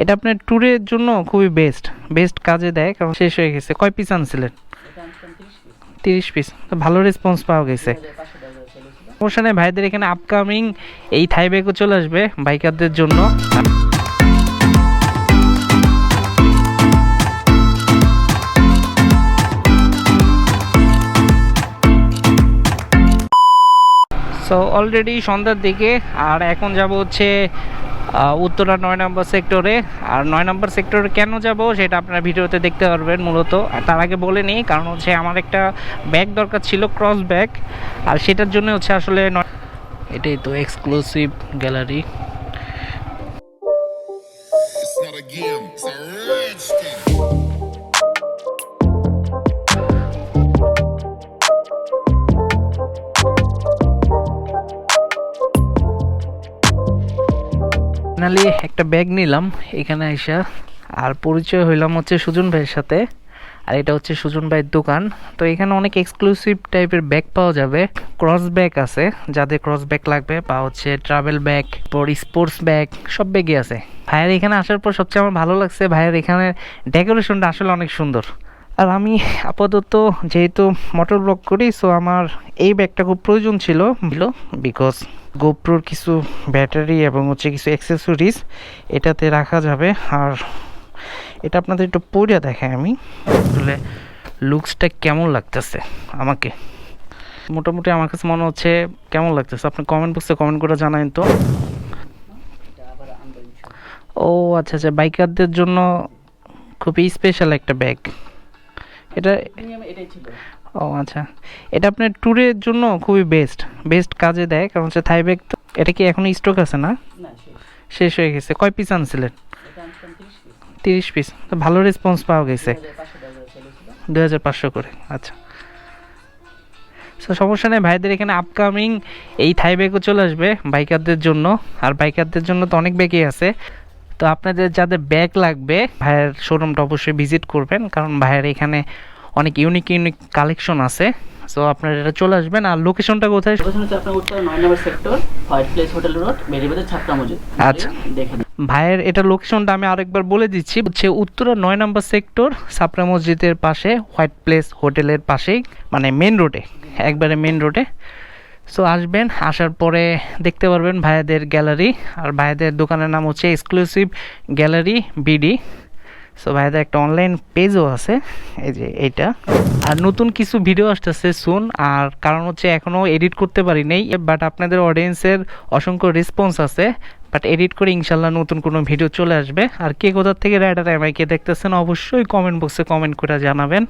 এটা আপনার ট্যুরের জন্য খুবই বেস্ট বেস্ট কাজে দেয়, কারণ শেষ হয়ে গেছে। কয় পিস আনছিলেন? তিরিশ পিস তো ভালো রেসপন্স পাওয়া গেছে। সমস্যা ভাইদের এখানে আপকামিং এই থাই ব্যাগও চলে আসবে, বাইকারদের জন্য। সো অলরেডি সন্ধ্যার দিকে, আর এখন যাব হচ্ছে উত্তরা নয় নম্বর সেক্টরে। আর নয় নম্বর সেক্টরে কেন যাব সেটা আপনার ভিডিওতে দেখতে পারবেন মূলত। আর তার আগে বলে নিই কারণ হচ্ছে আমার একটা ব্যাগ দরকার ছিল ক্রস ব্যাগ। আর সেটার জন্য হচ্ছে আসলে এটাই তো exclusive gallery It's not a game, it's a rich. Finally একটা ব্যাগ নিলাম এখানে আইসা। আর পরিচয় হইলাম হচ্ছে সুজন ভাইয়ের সাথে। আর এটা হচ্ছে সুজন ভাইয়ের দোকান। তো এখানে অনেক এক্সক্লুসিভ টাইপের ব্যাগ পাওয়া যাবে। ক্রস ব্যাগ আছে, যাদের ক্রস ব্যাগ লাগবে বা হচ্ছে ট্রাভেল ব্যাগ পর স্পোর্টস ব্যাগ সব ব্যাগই আছে। ভাইয়ের এখানে আসার পর সবচেয়ে আমার ভালো লাগছে, ভাইয়ের এখানে ডেকোরেশনটা আসলে অনেক সুন্দর। আর আমি আপাতত যেহেতু মোটর ব্লক করি সো আমার এই ব্যাগটা খুব প্রয়োজন ছিল। বিকজ গোপ্রোর কিছু ব্যাটারি এবং হচ্ছে কিছু অ্যাক্সেসরিজ এটাতে রাখা যাবে। আর এটা আপনাদের একটু পড়ে দেখাই আমি। আসলে লুকসটা কেমন লাগতেছে আমাকে? মোটামুটি আমার কাছে মনে হচ্ছে কেমন লাগতেছে। আপনি কমেন্ট বক্সে কমেন্ট করে জানাবেন তো। ও আচ্ছা আচ্ছা বাইকারদের জন্য খুবই স্পেশাল একটা ব্যাগ এটা ও আচ্ছা। এটা আপনার ট্যুরের জন্য খুবই বেস্ট বেস্ট কাজে দেয় কারণ হচ্ছে থাই ব্যাগ তো এটা কি এখনও স্টক আছে না? শেষ। হয়ে গেছে। কয় পিস আনছিলেন? তিরিশ পিস তো ভালো রেসপন্স পাওয়া গেছে। দু হাজার পাঁচশো করে আচ্ছা। তো সমস্যা নেই ভাইদের এখানে আপকামিং এই থাই ব্যাগও চলে আসবে বাইকারদের জন্য। আর বাইকারদের জন্য তো অনেক ব্যাগই আছে। তো আপনাদের যাদের ব্যাগ লাগবে ভাইয়ের শোরুমটা অবশ্যই ভিজিট করবেন কারণ ভাইয়ের এখানে অনেক ইউনিক ইউনিক কালেকশন আছে সো আপনারা এটা চলে আসবেন আর লোকেশনটা কোথায় লোকেশন হচ্ছে আপনার উত্তর নয় নম্বর sector white place hotel road Beribazar ছাত্রা মসজিদ আচ্ছা। দেখে নিন। ভাইয়ের এটা লোকেশনটা আমি আরেকবার বলে দিচ্ছি হচ্ছে উত্তরা নয় নম্বর সেক্টর সাপরা মসজিদের পাশে হোয়াইট প্লেস হোটেলের পাশেই মানে মেন রোডে একবারে মেন রোডে সো আসবেন, আসার পরে দেখতে পারবেন ভাইয়াদের গ্যালারি। আর ভাইয়াদের দোকানের নাম হচ্ছে এক্সক্লুসিভ গ্যালারি বিডি সো ভাইয়াদের একটা অনলাইন পেজও আছে, এই যে এইটা। আর নতুন কিছু ভিডিও আসতেছে সুন আর কারণ হচ্ছে এখনও এডিট করতে পারি নেই বাট আপনাদের অডিয়েন্সের অসংখ্য রেসপন্স আছে। বাট এডিট করে ইনশাল্লাহ নতুন কোনো ভিডিও চলে আসবে। আর কে কোথার থেকে রাইডার এমআই কে দেখতেছেন, অবশ্যই কমেন্ট বক্সে কমেন্ট করে জানাবেন।